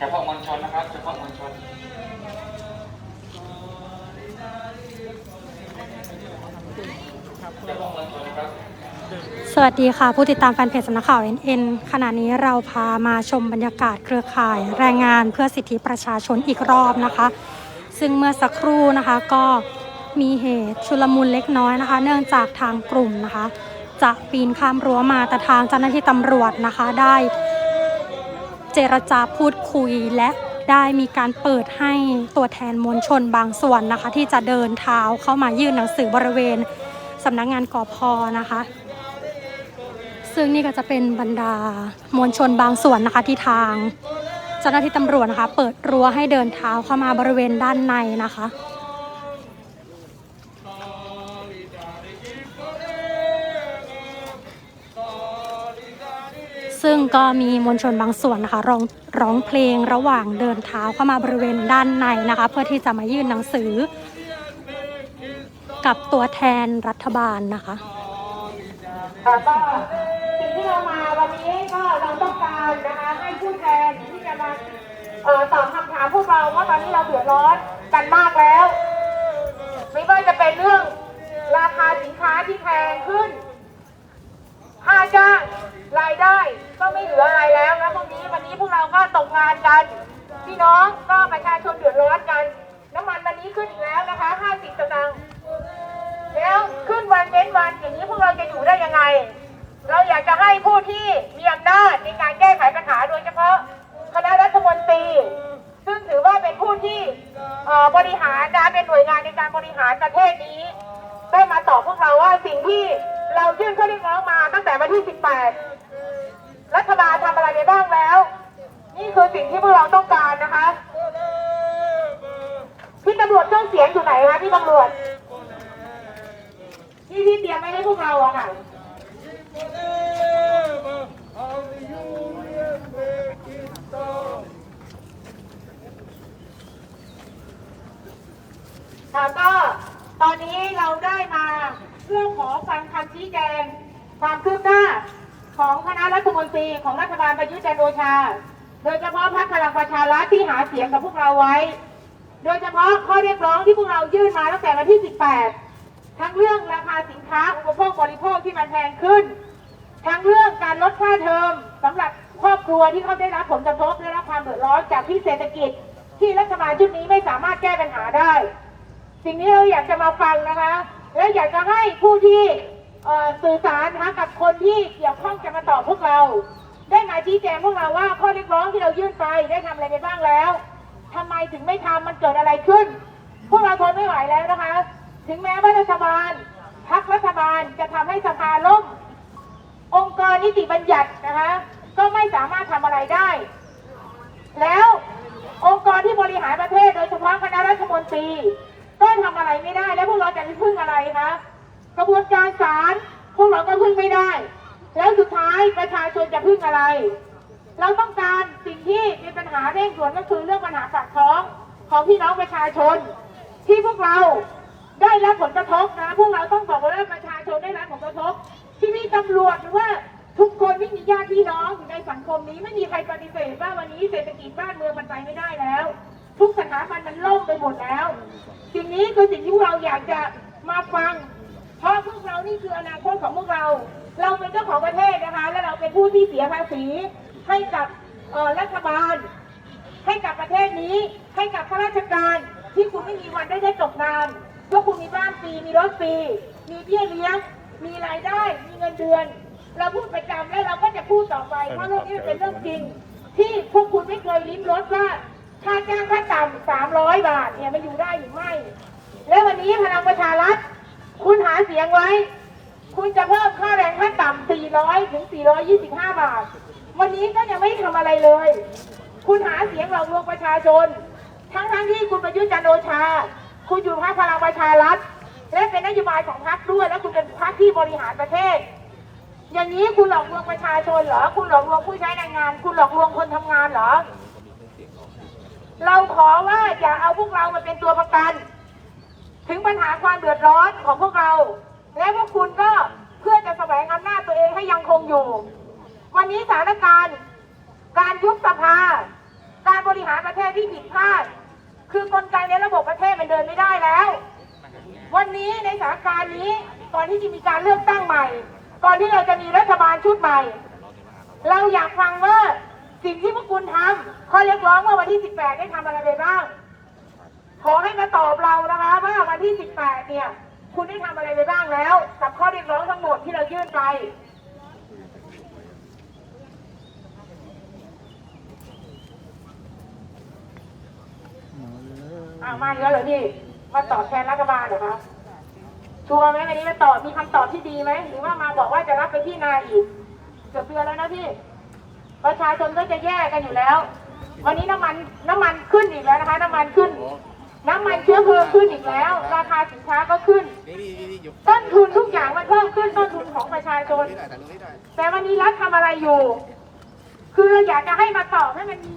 เฉพาะมวลชนนะครับ เฉพาะมวลชนสวัสดีค่ะ ผู้ติดตามแฟนเพจสำนักข่าว NN ขณะนี้เราพามาชมบรรยากาศเครือข่าย แรงงานเพื่อสิทธิประชาชนอีกรอบนะคะ ซึ่งเมื่อสักครู่นะคะก็มีเหตุชุลมุนเล็กน้อยนะคะ เนื่องจากทางกลุ่มนะคะ จะปีนข้ามรั้วมาแต่ทางเจ้าหน้าที่ตำรวจนะคะ ได้ เจรจาพูดคุยและได้มีการเปิดให้ตัวแทนมวลชนบางส่วนนะคะ ที่จะเดินเท้าเข้ามายื่นหนังสือบริเวณสำนักงานกอพนะคะ ซึ่งนี่ก็จะเป็นบรรดามวลชนบางส่วนนะคะที่ทางเจ้าหน้าที่ตำรวจนะคะ เปิดรั้วให้เดินเท้าเข้ามาบริเวณด้านในนะคะ ซึ่งก็มีมวลชนบางส่วนนะคะร้องร้องเพลงระหว่างเดินเท้าเข้ามาบริเวณด้านในนะคะ เพื่อที่จะมายื่นหนังสือ กับตัวแทนรัฐบาลนะคะก็สิ่งที่เรามาวันนี้ก็เราต้องการนะคะให้ผู้แทนที่จะมาออตอบคำถามพวกเราว่าตอนนี้เราเดือดร้อนกันมากแล้ว ไม่ว่าจะเป็นเรื่องราคาสินค้าที่แพงขึ้น ค่าจ้างรายได้ก็ไม่เหลืออะไรแล้วนะพวกนี้วันนี้พวกเราก็ตกงานกันพี่น้องก็ประชาชนเดือดร้อนกัน น้ำมันวันนี้ขึ้นอีกแล้วนะคะ 50สตางค์แล้วขึ้นวันเว้นวันอย่างนี้พวกเราจะอยู่ได้ยังไง เราอยากจะให้ผู้ที่มีอำนาจในการแก้ไขปัญหาโดยเฉพาะคณะรัฐมนตรี ซึ่งถือว่าเป็นผู้ที่บริหารนะเป็นหน่วยงานในการบริหารประเทศนี้ ได้มาตอบพวกเราว่าสิ่งที่ เรายื่นข้อเรียกร้องมาตั้งแต่วันที่ 18 รัฐบาลทำอะไรไปบ้างแล้ว นี่คือสิ่งที่พวกเราต้องการนะคะ พี่ตำรวจเครื่องเสียงอยู่ไหนคะพี่ตำรวจที่ที่เตรียมไว้ให้พวกเราอะค่ะค่ะก็ตอนนี้เราได้มา พื่อขอฟังคำชี้แจง ความคืบหน้าของคณะรัฐมนตรีของรัฐบาลประยุทธ์จันทร์โอชา โดยเฉพาะพรรคพลังประชารัฐที่หาเสียงกับพวกเราไว้ โดยเฉพาะข้อเรียกร้องที่พวกเรายื่นมาตั้งแต่วันที่ 18 ทั้งเรื่องราคาสินค้าอุปโภคบริโภคที่มันแพงขึ้น ทั้งเรื่องการลดค่าเทอมสำหรับครอบครัวที่เขาได้รับผลกระทบได้รับความเดือดร้อนจากที่เศรษฐกิจ ที่รัฐบาลชุดนี้ไม่สามารถแก้ปัญหาได้ สิ่งนี้เราอยากจะมาฟังนะคะ และอยากจะให้ผู้ที่สื่อสารนะคะกับคนที่เกี่ยวข้องจะมาตอบพวกเรา ได้มาชี้แจงพวกเราว่าข้อเรียกร้องที่เรายื่นไปได้ทำอะไรไปบ้างแล้วทำไมถึงไม่ทำมันเกิดอะไรขึ้น พวกเราทนไม่ไหวแล้วนะคะ ถึงแม้ว่ารัฐบาลพักรัฐบาลจะทำให้สภาล่ม องค์กรนิติบัญญัตินะคะ ก็ไม่สามารถทำอะไรได้ แล้วองค์กรที่บริหารประเทศโดยเฉพาะคณะรัฐมนตรี ก็ทำอะไรไม่ได้ แล้วพวกเราจะไปพึ่งอะไรคะกระบวนการศาลพวกเราก็พึ่งไม่ได้ แล้วสุดท้ายประชาชนจะพึ่งอะไร เราต้องการสิ่งที่มีปัญหาเร่งด่วนก็คือเรื่องปัญหาปากท้องของพี่น้องประชาชน ที่พวกเราได้รับผลกระทบนะพวกเราต้องบอกว่าประชาชนได้รับผลกระทบ ที่มีตำรวจหรือว่าทุกคนไม่มีญาติพี่น้องอยู่ในสังคมนี้ไม่มีใครปฏิเสธว่าวันนี้เศรษฐกิจบ้านเมืองมันไปไม่ได้แล้ว ทุกสถาบันมันล่มไปหมดแล้ว สิ่งนี้คือสิ่งที่พวกเราอยากจะมาฟัง เพราะพวกเรานี่คืออนาคตของพวกเรา เราเป็นเจ้าของประเทศนะคะ และเราเป็นผู้ที่เสียภาษีให้กับรัฐบาล ให้กับประเทศนี้ ให้กับข้าราชการที่คุณไม่มีวันได้ได้ตกงานเพราะคุณมีบ้านฟรีมีรถฟรีมีเบี้ยเลี้ยง มีรายได้ มีเงินเดือน เราพูดประจำและเราก็จะพูดต่อไป เพราะเรื่องนี้เป็นเรื่องจริง ที่พวกคุณไม่เคยลิ้มรสว่า ค่าจ้างขั้นต่ำสามร้อยบาทเนี่ยมันอยู่ได้หรือไม่ และวันนี้พลังประชารัฐคุณหาเสียงไว้ คุณจะเพิ่มค่าแรงขั้นต่ำ400ถึง425บห้าบาท วันนี้ก็ยังไม่ทำอะไรเลย คุณหาเสียงหลอกลวงประชาชน ทั้งทั้งๆที่คุณประยุทธ์จันโอชา คุณอยู่พรรคพลังประชารัฐ และเป็นนโยบายของพรรคด้วย และคุณเป็นพรรคที่บริหารประเทศอย่างนี้คุณหลอกลวงประชาชนเหรอ คุณหลอกลวงผู้ใช้แรงงาน คุณหลอกลวงคนทำงานเหรอ เราขอว่าอย่าเอาพวกเรามาเป็นตัวประกัน ถึงปัญหาความเดือดร้อนของพวกเรา และพวกคุณก็เพื่อจะแสวงอำนาจตัวเองให้ยังคงอยู่ วันนี้สถานการณ์ การยุบสภา การบริหารประเทศที่ผิดพลาด คือกลไกในระบบประเทศมันเดินไม่ได้แล้ว วันนี้ในสถานการณ์นี้ก่อนที่จะมีการเลือกตั้งใหม่ ก่อนที่เราจะมีรัฐบาลชุดใหม่ เราอยากฟังว่า สิ่งที่พวกคุณทำข้อเรียกร้องว่าวันที่ 18 ได้ทำอะไรไปบ้าง ขอให้มาตอบเรานะคะว่าวันที่ 18 เนี่ย คุณได้ทำอะไรไปบ้างแล้ว กับข้อเรียกร้องทั้งหมดที่เรายื่นไปอ่ามาอีกแล้วเหรอพี่มาตอบแทนรัฐบาลเหรอคะชัวร์ไหมวันนี้มาตอบมีคำตอบที่ดีไหมหรือว่ามาบอกว่าจะรับไปที่นาอีกเกือบเดือนแล้วนะพี่ ประชาชนก็จะแย่กันอยู่แล้ว วันนี้น้ำมันน้ำมันขึ้นอีกแล้วนะคะ น้ำมันขึ้น น้ำมันเชื้อเพลิงขึ้นอีกแล้ว ราคาสินค้าก็ขึ้น ต้นทุนทุกอย่างมันเพิ่มขึ้นต้นทุนของประชาชน แต่วันนี้รัฐทำอะไรอยู่ คือเราอยากจะให้มาตอบให้มันมี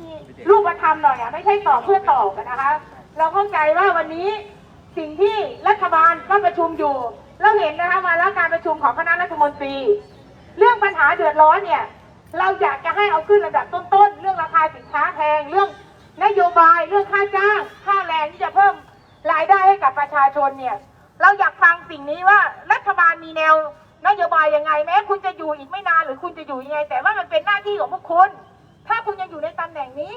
รูปธรรมหน่อยอะไม่ใช่ตอบเพื่อตอบกันนะคะ เราเข้าใจว่าวันนี้สิ่งที่รัฐบาลก็ประชุมอยู่เราเห็นนะคะมาแล้วการประชุมของคณะรัฐมนตรี เรื่องปัญหาเดือดร้อนเนี่ย เราอยากจะให้เอาขึ้นระดับต้นๆ เรื่องราคาสินค้าแพงเรื่องนโยบายเรื่องค่าจ้าง ค่าแรงที่จะเพิ่มรายได้ให้กับประชาชนเนี่ย เราอยากฟังสิ่งนี้ว่ารัฐบาลมีแนวนโยบายยังไงแม้คุณจะอยู่อีกไม่นานหรือคุณจะอยู่ยังไง แต่ว่ามันเป็นหน้าที่ของพวกคุณ ถ้าคุณยังอยู่ในตำแหน่งนี้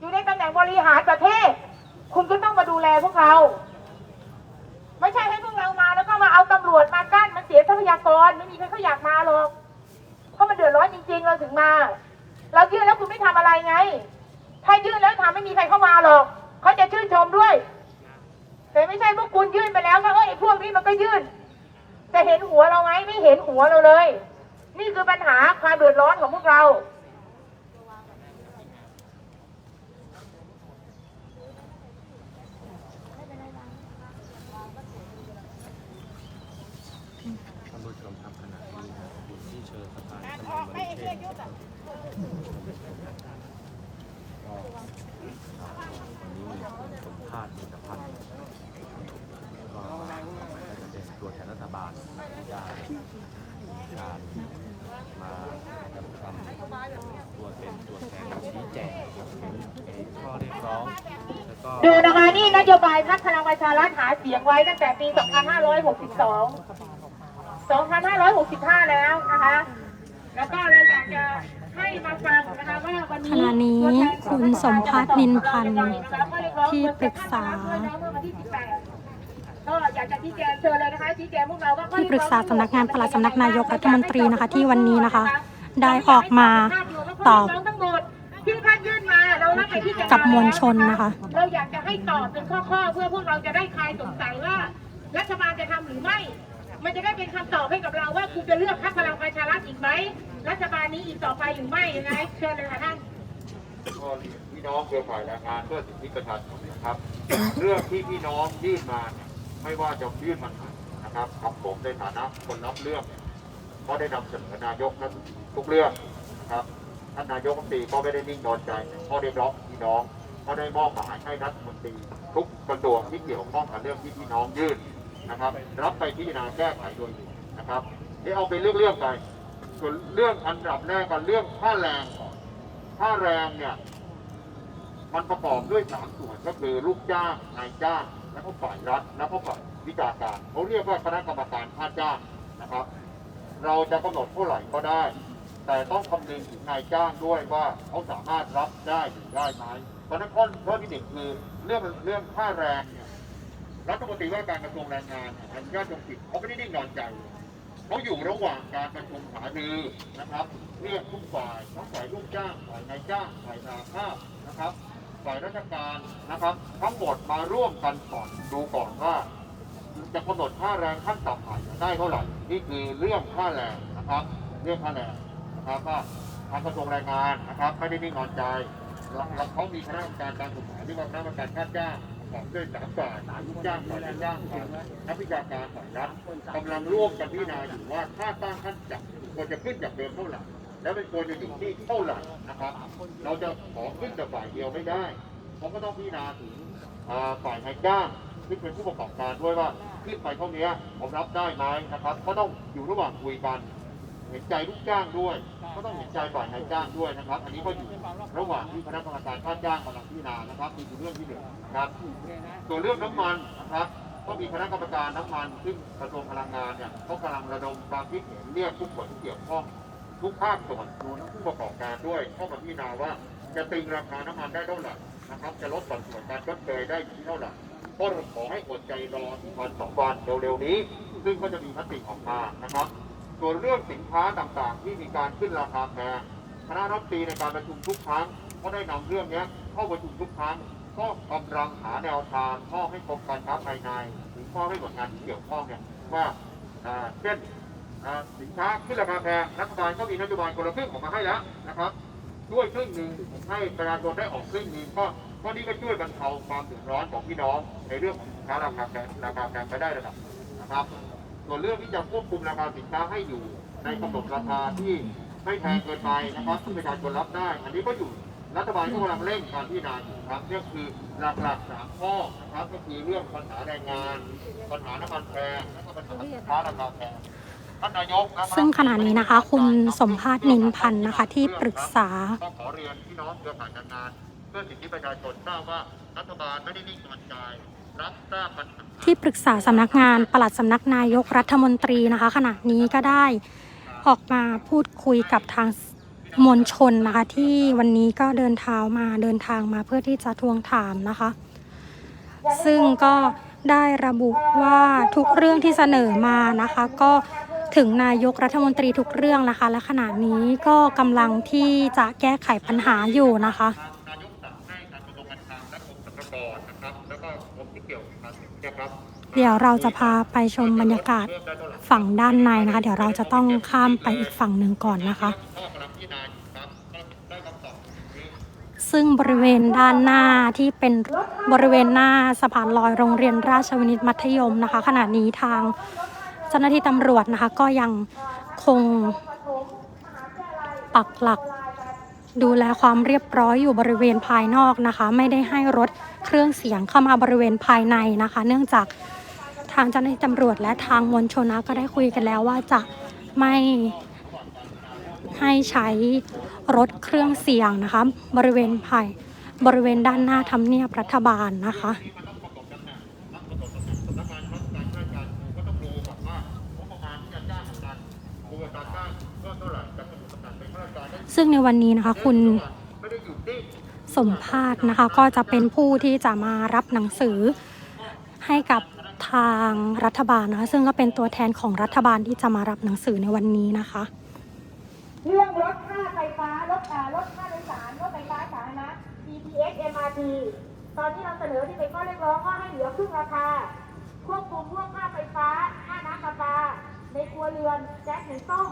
อยู่ในตำแหน่งบริหารประเทศ คุณก็ต้องมาดูแลพวกเรา ไม่ใช่ให้พวกเรามาแล้วก็มาเอาตำรวจมากั้นมันเสียทรัพยากรไม่มีใครเขาอยากมาหรอก เพราะมันเดือดร้อนจริง ๆ เราถึงมา เรายื่นแล้วคุณไม่ทำอะไรไง ถ้ายื่นแล้วทำไม่มีใครเข้ามาหรอกเขาจะชื่นชมด้วย แต่ไม่ใช่พวกคุณยื่นไปแล้วก็เอ้ยไอ้พวกนี้มันก็ยื่นจะเห็นหัวเราไหมไม่เห็นหัวเราเลย นี่คือปัญหาความเดือดร้อนของพวกเรา ท่านผู้ชมครับขณะนี้นะครับอยู่ที่เชิงสะพานชมัยมรุเชษฐ์นะครับก็วันนี้มีคุณสมภาษณ์มีตพันธ์ก็จะเป็นตัวแทนรัฐบาลได้มีการมาทำตัวเป็นตัวแทนชี้แจงถึงข้อเรียกร้องแล้วก็ดูนะคะนี่นโยบายพรรคพลังประชารัฐหาเสียงไว้ตั้งแต่ปี 2562 2565 แล้วนะคะ แล้วก็เราอยากจะให้มาฟังนะคะว่าวันนี้ขณะนี้คุณสมภัทรนินพันธ์ที่ปรึกษา ก็อยากจะชี้แจงเชิญเลยนะคะชี้แจงพวกเราว่าที่ปรึกษาสำนักงานปลัดสำนักนายกรัฐมนตรีนะคะที่วันนี้นะคะ ได้ออกมาตอบทั้งหมดที่ท่านยื่นมาเรารับไปที่จะกับมวลชนนะคะ เราอยากจะให้ตอบเป็นข้อๆเพื่อพวกเราจะได้คลายสงสัยว่า รัฐบาลจะทำหรือไม่ มันจะได้เป็นคำตอบให้กับเราว่าคุณจะเลือกพรรคพลังประชารัฐอีกไหมรัฐบาลนี้อีกต่อไปหรือไม่ยังไงเชิญเลยค่ะท่านก็เรียนพี่น้องเครือข่ายแรงงานเพื่อสิทธิประชาชนนะครับ เรื่องที่พี่น้องยื่นมาเนี่ย ไม่ว่าจะยื่นมาไหนนะครับกับผมในฐานะคนรับเรื่องก็ได้นำเสนอนายกนั้นทุกเรื่องนะครับท่านนายกรัฐมนตรีก็ไม่ได้นิ่งนอนใจข้อเรียกร้องพี่น้องก็ได้มอบหมายให้รัฐมนตรีทุกกระทรวงที่เกี่ยวข้องกับเรื่องที่พี่น้องยื่นนะครับ รับไปพิจารณาแก้ไขโดยด่วนนะครับที่เอาไปเรื่องๆไปส่วนเรื่องอันดับแรกกันเรื่องค่าแรงก่อนค่าแรงเนี่ยมันประกอบด้วยสามส่วนก็คือลูกจ้างนายจ้างและก็ฝ่ายรัฐและก็ฝ่ายวิชาการเขาเรียกว่าคณะกรรมการค่าจ้างนะครับ เราจะกำหนดเท่าไหร่ก็ได้ แต่ต้องคำนึงถึงนายจ้างด้วยว่าเขาสามารถรับได้หรือได้ไหมเพราะนั้นข้อข้อที่หนึ่งคือเรื่องเรื่องค่าแรงเนี่ยรัฐมนตรีว่าการกระทรวงแรงงานเนี่ยอนุญาตจงผิดเขาไม่ได้นิ่งนอนใจเขาอยู่ระหว่างการประชุมหารือนะครับ เรียกทุกฝ่ายทั้งฝ่ายลูกจ้างฝ่ายนายจ้างฝ่ายนาข้าวนะครับ ฝ่ายราชการนะครับ ทั้งหมดมาร่วมกันก่อนดูก่อนว่า จะกำหนดค่าแรงขั้นต่ำใหม่ได้เท่าไหร่นี่คือเรื่องค่าแรงนะครับ เรื่องค่าแรงนะครับว่าทางกระทรวงแรงงานนะครับ ไม่ได้นิ่งนอนใจแล้วแล้วเขามีคณะกรรมการการกฎหมายที่ว่าคณะกรรมการค่าจ้างของด้วยสามฝ่ายฝ่ายลูกจ้างฝ่ายนายจ้างฝ่ายนักวิชาการฝ่ายรัฐกำลังร่วมกันพิจารณาอยู่ว่าค่าตั้งขั้นจับควรจะขึ้นจากเดิมเท่าไหร่ แล้วเป็นควรจะอยู่ที่เท่าไหร่นะครับ เราจะขอขึ้นแต่ฝ่ายเดียวไม่ได้เพราะก็ต้องพิจารณาถึงฝ่ายนายจ้างที่เป็นผู้ประกอบการด้วยว่าขึ้นไปเท่านี้ผมรับได้ไหมนะครับ ก็ต้องอยู่ระหว่างคุยกันเห็นใจลูกจ้างด้วย ก็ต้องเห็นใจฝ่ายนายจ้างด้วยนะครับ อันนี้ก็อยู่ระหว่างที่คณะกรรมการค่าจ้างกำลังพิจารณานะครับนี่คือเรื่องที่หนึ่งนะครับส่วนเรื่องน้ำมันนะครับก็มีคณะกรรมการน้ำมันซึ่งกระทรวงพลังงานเนี่ยเขากำลังระดมความคิดเห็นเรียกทุกส่วนที่เกี่ยวข้อง ทุกภาคส่วนรวมทั้งผู้ประกอบการด้วยเข้ามาพิจารณาว่าจะตึงราคาน้ำมันได้เท่าไหร่นะครับ จะลดสัดส่วนการชดเชยได้ที่เท่าไหร่ก็ขอให้อดใจรออีกวันสองวันเร็วๆนี้ ซึ่งก็จะมีมติออกมานะครับ ส่วนเรื่องสินค้าต่างๆ ที่มีการขึ้นราคาแพงคณะรัฐมนตรีในการประชุมทุกครั้งก็ได้นำเรื่องนี้เข้าประชุมทุกครั้งก็กำลังหาแนวทางมอให้กรมการค้าภายใน หรือมอให้หน่วยงานที่เกี่ยวข้องเนี่ยว่าอ่าเช่น สินค้าขึ้นราคาแพงรัฐบาลก็มีนโยบายคนละครึ่งออกมาให้แล้วนะครับ ด้วยครึ่งหนึ่งให้ประชาชนได้ออกครึ่งหนึ่งก็ก็นี่ก็ช่วยบรรเทาความเดือดร้อนของพี่น้องในเรื่องของสินค้าราคาแพงราคาแพงไปได้ระดับหนึ่งนะครับ ส่วนเรื่องที่จะควบคุมราคาสินค้าให้อยู่ในกำหนดราคาที่ไม่แพงเกินไปนะครับที่ประชาชนรับได้ อันนี้ก็อยู่รัฐบาลก็กำลังเร่งการพิจารณาอยู่ครับนี่คือหลักๆสามข้อนะครับก็คือเรื่องปัญหาแรงงาน ปัญหาน้ำมันแพงและก็ปัญหาสินค้าราคาแพง ท่านนายกนะครับซึ่งขณะนี้นะคะ คุณสมภาษณ์นินพันธ์นะคะ ที่ปรึกษาก็ขอเรียนพี่น้องเครือข่ายแรงงาน เพื่อสิทธิประชาชนทราบว่ารัฐบาลไม่ได้นิ่งนอนใจรับทราบปัญหาที่ปรึกษาสำนักงานปลัดสำนักนายกรัฐมนตรีนะคะ ขณะนี้ก็ได้ออกมาพูดคุยกับทางมวลชนนะคะ ที่วันนี้ก็เดินเท้ามาเดินทางมาเพื่อที่จะทวงถามนะคะ ซึ่งก็ได้ระบุว่าทุกเรื่องที่เสนอมานะคะ ก็ ถึงนายกรัฐมนตรีทุกเรื่องนะคะ และขณะนี้ก็กำลังที่จะแก้ไขปัญหาอยู่นะคะนายกสั่งให้ทางกระทรวงการคลังและกรมสรรพากรนะครับแล้วก็กรมที่เกี่ยวกับการนะครับเดี๋ยวเราจะพาไปชมบรรยากาศฝั่งด้านในนะคะ เดี๋ยวเราจะต้องข้ามไปอีกฝั่งหนึ่งก่อนนะคะ ซึ่งบริเวณด้านหน้าที่เป็นบริเวณหน้าสะพานลอยโรงเรียนราชวินิตมัธยมนะคะ ขณะนี้ทาง เจ้าหน้าที่ตำรวจนะคะ ก็ยังคงปักหลัก ดูแลความเรียบร้อยอยู่บริเวณภายนอกนะคะ ไม่ได้ให้รถเครื่องเสียงเข้ามาบริเวณภายในนะคะ เนื่องจากทางเจ้าหน้าที่ตำรวจและทางมวลชนก็ได้คุยกันแล้วว่าจะไม่ให้ใช้รถเครื่องเสียงนะคะ บริเวณภายบริเวณด้านหน้าทำเนียบรัฐบาลนะคะ ซึ่งในวันนี้นะคะคุณไม่ได้อยู่นิ่งสมภาษณ์นะคะก็จะเป็นผู้ที่จะมารับหนังสือให้กับทางรัฐบาลนะคะซึ่งก็เป็นตัวแทนของรัฐบาลที่จะมารับหนังสือในวันนี้นะคะเรื่องลดค่าไฟฟ้าลดอ่าลดค่าโดยสารรถไฟฟ้าสาธารณะ BTS MRT ตอนที่เราเสนอที่เป็นข้อเรียกร้องก็ให้เหลือครึ่งราคา ควบคุมพวกค่าไฟฟ้าค่าน้ำประปา ในครัวเรือนแก๊สหุงต้ม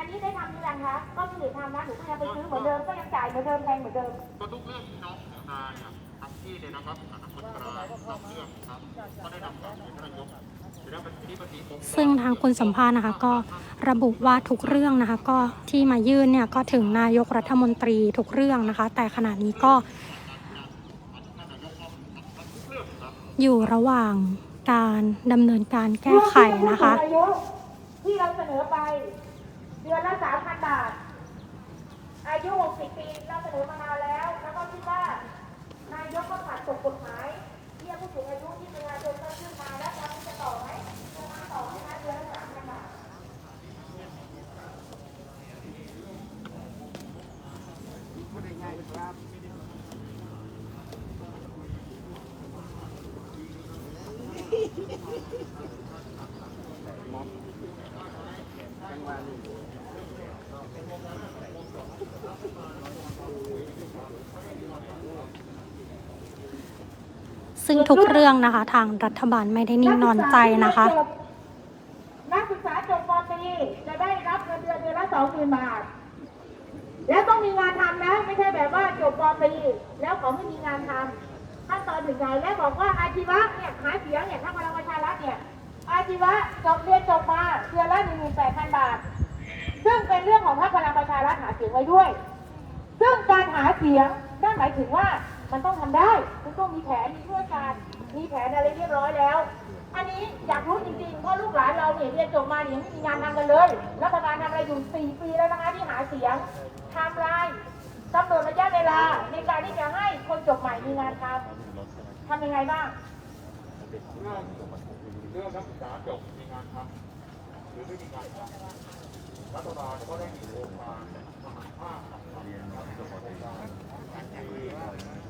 อันนี้ได้ทำหรือยังคะก็ไม่ได้ทำนะหนูก็ยังไปซื้อเหมือนเดิมก็ยังจ่ายเหมือนเดิมแพงเหมือนเดิมก็ทุกเรื่องที่น้องเสนอมาเนี่ยทางที่เนี่ยนะครับสำนักงานกลางรับเรื่องครับก็ได้นำกลับเรียนท่านนายกเสร็จแล้วเป็นที่ปฏิบัติซึ่งทางคุณสมภาษณ์นะคะก็ระบุว่าทุกเรื่องนะคะก็ที่มายื่นเนี่ยก็ถึงนายกรัฐมนตรีทุกเรื่องนะคะ แต่ขณะนี้ก็อยู่ระหว่างการดำเนินการแก้ไขนะคะผู้สูงอายุที่เราเสนอไปเดือนละสามพันบาท อายุ 60 ปีเราเสนอมานานแล้ว แล้วก็คิดว่านายกก็ผ่านตกกฎหมายเรียกผู้สูงอายุที่ประชาชนก็ขึ้นมาแล้วตอนนี้จะต่อไหมจะมาต่อไหมคะเดือนละสามพันบาท ซึ่งทุกเรื่องนะคะ ทางรัฐบาลไม่ได้นิ่งนอนใจนะคะ นักศึกษาจบปตรีจะได้รับเงินเดือนเดือนละสองหมื่นบาท แล้วต้องมีงานทำนะ ไม่ใช่แบบว่าจบปตรีแล้วเขาไม่มีงานทำขั้นตอนถึงไหนแล้วบอกว่าอาชีวะเนี่ย เป็นเรื่องของพรรคพลังประชารัฐหาเสียงไว้ด้วย ซึ่งการหาเสียงนั่นหมายถึงว่ามันต้องทำได้มันต้องมีแผนมีเพื่อการมีแผนอะไรเรียบร้อยแล้ว อันนี้อยากรู้จริงๆเพราะลูกหลานเราเนี่ยเรียนจบมาเนี่ยยังไม่มีงานทำกันเลยรัฐบาลทำอะไรอยู่ 4 ปีแล้วนะคะที่หาเสียงทำลายกำหนดระยะเวลาในการที่จะให้คนจบใหม่มีงานทำทำยังไงบ้างเรื่องเรื่องนักศึกษาจบมีงานทำหรือไม่มีงานทำ รัฐบาลก็ได้มีโครงการมหาภาคเรียนครับโครงการที่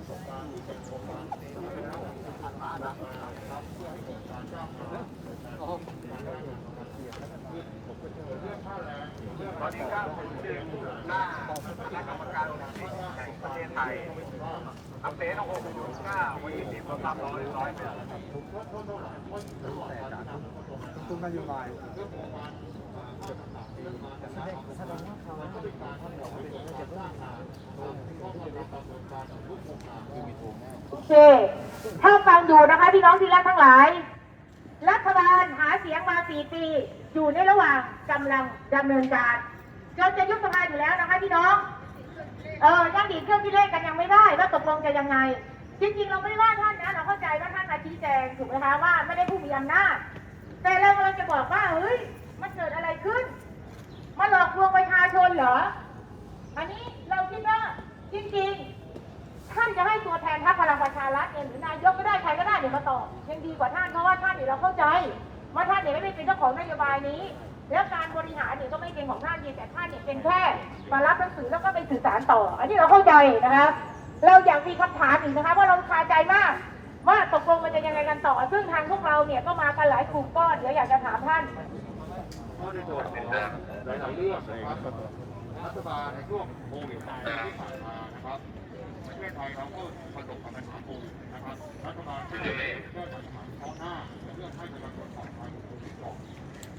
โครงการที่เป็นโครงการที่เป็นระบบการมาครับเพื่อให้เกิดการจ้างงานเรื่องค่าแรงเรื่องตอนนี้ก็ผมชื่อหน้าคณะกรรมการโอลิมปิกแห่งประเทศไทยอัปเดตของผมอยู่หน้าวันที่สิบรับร้อยร้อยเป็นตุ้มนโยบาย โอเค ถ้าฟังอยู่นะคะพี่น้องที่รักทั้งหลาย รัฐบาลหาเสียงมาสี่ปี อยู่ในระหว่างกำลังดำเนินการจนจะยุบสภาอยู่แล้วนะคะพี่น้อง เออยังดีเครื่องที่เลขกันยังไม่ได้ว่าตกลงจะยังไง จริงๆ เราไม่ได้ว่าท่านนะ เราเข้าใจว่าท่านมาชี้แจงถูกไหมคะว่าไม่ได้ผู้มีอำนาจ แต่เรากำลังจะบอกว่าเฮ้ยมันเกิดอะไรขึ้น มาหลอกลวงประชาชนเหรอ อันนี้เราคิดว่าจริงๆ ท่านจะให้ตัวแทนพรรคพลังประชารัฐเนี่ยหรือนายกก็ได้ใครก็ได้เดี๋ยวมาตอบยังดีกว่าท่านเพราะว่าท่านเนี่ยเราเข้าใจว่าท่านเนี่ยไม่ได้เป็นเจ้าของนโยบายนี้ แล้วการบริหารเนี่ยก็ไม่เป็นของท่านเองแต่ท่านเนี่ยเป็นแค่มารับหนังสือแล้วก็ไปสื่อสารต่อ อันนี้เราเข้าใจนะคะเราอยากมีคำถามอีกนะคะว่าเราคาใจมากว่าตกลงมันจะยังไงกันต่อ ซึ่งทางพวกเราเนี่ยก็มากันหลายกลุ่มก้อนเดี๋ยวอยากจะถามท่าน ก็ได้ตรวจสอบหลายๆเรื่องนะครับรัฐบาลในช่วงโควิดที่ผ่านมานะครับประเทศไทยเราก็ประสบกับปัญหาโควิดนะครับรัฐบาลก็ได้แก้ไขปัญหาเฉพาะหน้าเรื่องให้ประชาชนปลอดภัยโควิดก่อน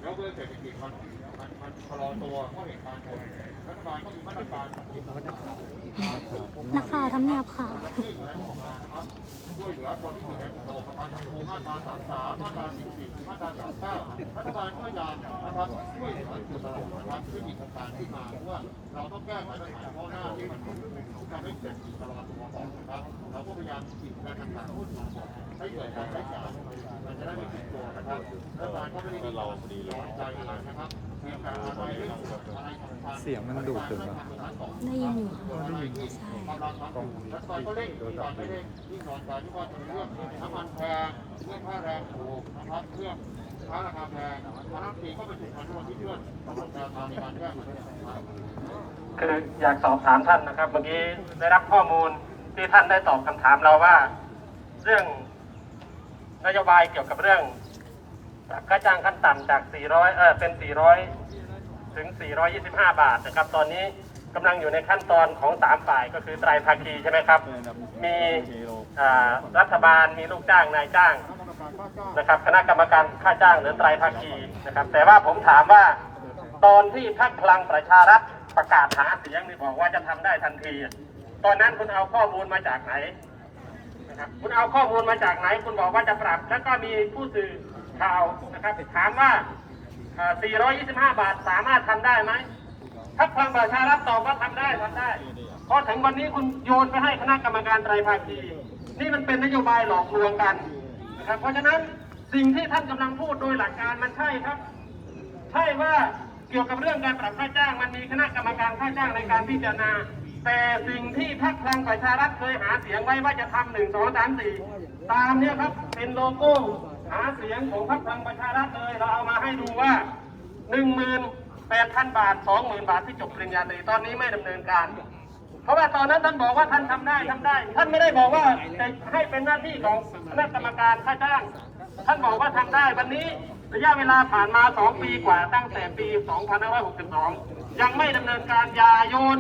แล้วเมื่อเศรษฐกิจมันมันมันชะลอตัวเพราะเหตุการณ์โควิดรัฐบาลก็มีมาตรการที่นักข่าวทำเนียบค่ะช่วยเหลือคนที่อยู่ในโรงพยาบาลทางมาตราสามสามมาตราสี่สิบมาตราสามเก้ารัฐบาลก็พยายามนะครับช่วยเหลืออยู่ตลอดนะครับที่มีโครงการที่มาเพราะว่าเราต้องแก้ปัญหาเฉพาะหน้าที่มันทำให้เศรษฐกิจชะลอตัวก่อนนะครับเราก็พยายามปิดการต่างๆหุ้นให้เกิดการใช้จ่าย จะได้ไม่ผิดตัวนะครับรัฐบาลก็ไม่ได้มีเราดีเลยใจอะไรนะครับเสียงมันดูดถึงอะได้ยินอยู่ได้ยินแล้วตอนก็เร่งตอนไม่เร่งที่งนอนใจที่ว่าเรื่องน้ำมันแพงเรื่องค่าแรงถูกนะครับเรื่องค่าราคาแพงคณะปีก็ไปถึงพันวันที่เพื่อนสำหรับแนวทางในการแก้ปัญหาคืออยากสอบถามท่านนะครับ เมื่อกี้ได้รับข้อมูลที่ท่านได้ตอบคำถามเราว่า เรื่อง นโยบายเกี่ยวกับเรื่องค่าจ้างขั้นต่ำจาก 400 เออเป็น 400 ถึง 425 บาทนะครับ ตอนนี้กำลังอยู่ในขั้นตอนของ 3 ฝ่ายก็คือไตรภาคีใช่ไหมครับ มีอ่ารัฐบาล มีลูกจ้าง นายจ้าง นะครับ คณะกรรมการค่าจ้างหรือไตรภาคีนะครับ แต่ว่าผมถามว่าตอนที่พรรคพลังประชารัฐประกาศหาเสียงนี่บอกว่าจะทำได้ทันทีอะตอนนั้นคุณเอาข้อมูลมาจากไหน นะครับคุณเอาข้อมูลมาจากไหน คุณบอกว่าจะปรับ แล้วก็มีผู้สื่อข่าวนะครับถามว่า 425 บาทสามารถทำได้ไหมพรรคพลังประชารัฐตอบว่าทำได้ทำได้พอถึงวันนี้คุณโยนไปให้คณะกรรมการไตรภาคีนี่มันเป็นนโยบายหลอกลวงกันนะครับเพราะฉะนั้นสิ่งที่ท่านกำลังพูดโดยหลักการมันใช่ครับ ใช่ว่าเกี่ยวกับเรื่องการปรับค่าจ้างมันมีคณะกรรมการค่าจ้างในการพิจารณา แต่สิ่งที่พรรคพลังประชารัฐเคยหาเสียงไว้ว่าจะทำหนึ่งสองสามสี่ตามเนี้ยครับเป็นโลโก้หาเสียงของพรรคพลังประชารัฐเลยเราเอามาให้ดูว่าหนึ่งหมื่นแปดพันบาทสองหมื่นบาทที่จบปริญญาตรีตอนนี้ไม่ดำเนินการ เพราะว่าตอนนั้นท่านบอกว่าท่านทำได้ทำได้ ท่านไม่ได้บอกว่าจะให้เป็นหน้าที่ของคณะกรรมการค่าจ้าง ท่านบอกว่าทำได้วันนี้ระยะเวลาผ่านมา 2 ปีกว่าตั้งแต่ปี 2562 ยังไม่ดำเนินการยาโยน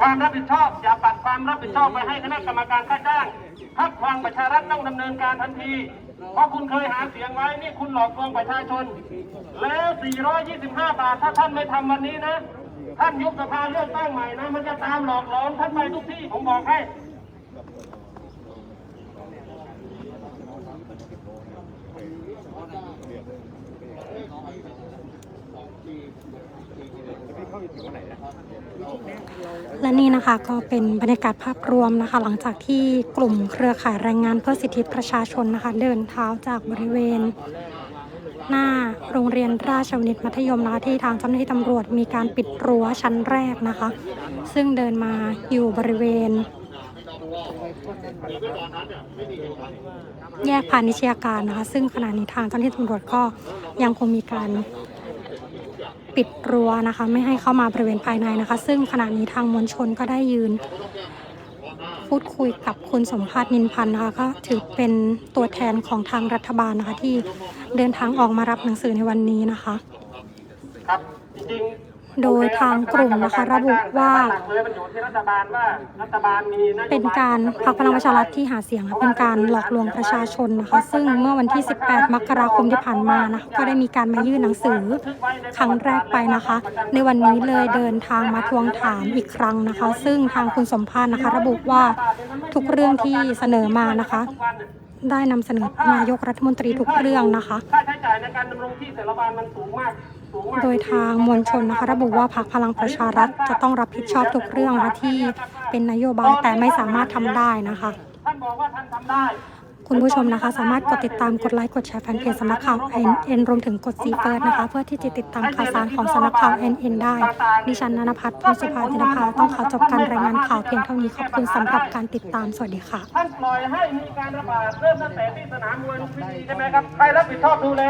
ความรับผิดชอบอย่าปัดความรับผิดชอบไปให้คณะกรรมการค่าจ้างพรรคพลังประชารัฐต้องดำเนินการทันที เพราะคุณเคยหาเสียงไว้นี่คุณหลอกลวงประชาชน แล้ว 425 บาท ถ้าท่านไม่ทำวันนี้นะ ท่านยุบสภาเลือกตั้งใหม่นะ มันจะตามหลอกหลอนท่านไปทุกที่ผมบอกให้ และนี่นะคะก็เป็นบรรยากาศภาพรวมนะคะ หลังจากที่กลุ่มเครือข่ายแรงงานเพื่อสิทธิประชาชนนะคะ เดินเท้าจากบริเวณ หน้าโรงเรียนราชวินิตมัธยมนะคะที่ทางเจ้าหน้าที่ตำรวจมีการปิดรั้วชั้นแรกนะคะ ซึ่งเดินมาอยู่บริเวณ แยกพาณิชยาการนะคะ ซึ่งขณะนี้ทางเจ้าหน้าที่ตำรวจก็ยังคงมีการ ปิดรั้วนะคะ ไม่ให้เข้ามาบริเวณภายในนะคะ ซึ่งขณะนี้ทางมวลชนก็ได้ยืน พูดคุยกับคุณสมภาษณ์นินพันธ์นะคะก็ถือเป็นตัวแทนของทางรัฐบาลนะคะที่เดินทางออกมารับหนังสือในวันนี้นะคะ ครับจริง โดยทางกลุ่มนะคะระบุว่า เป็นการพักพลังประชารัฐที่หาเสียงเป็นการหลอกลวงประชาชนนะคะซึ่งเมื่อวันที่ 18 มกราคมที่ผ่านมานะก็ได้มีการมายื่นหนังสือครั้งแรกไปนะคะ ในวันนี้เลยเดินทางมาทวงถามอีกครั้งนะคะ ซึ่งทางคุณสมพานนะคะ ระบุว่าทุกเรื่องที่เสนอมานะคะได้นำเสนอนายกรัฐมนตรีทุกเรื่องนะคะ ค่าใช้จ่ายในการดำรงที่แต่ละวันมันสูงมากสูงมาก โดยทางมวลชนนะคะระบุว่าพรรคพลังประชารัฐจะต้องรับผิดชอบทุกเรื่องนะคะที่เป็นนโยบายแต่ไม่สามารถทำได้นะคะท่านบอกว่าท่านทำได้คุณผู้ชมนะคะสามารถกดติดตามกดไลค์กดแชร์แฟนเพจสำนักข่าว NN รวมถึงกดซีเฟิร์สนะคะ เพื่อที่จะติดตามข่าวสารของสำนักข่าว NN ได้ ดิฉันนนพัฒน์พงสุภาธินภาต้องขอจบการรายงานข่าวเพียงเท่านี้ขอบคุณสำหรับการติดตาม สวัสดีค่ะ ท่านปล่อยให้มีการระบาดเริ่มตั้งแต่ที่สนามมวยลุมพินีใช่ไหมครับใครรับผิดชอบดูแล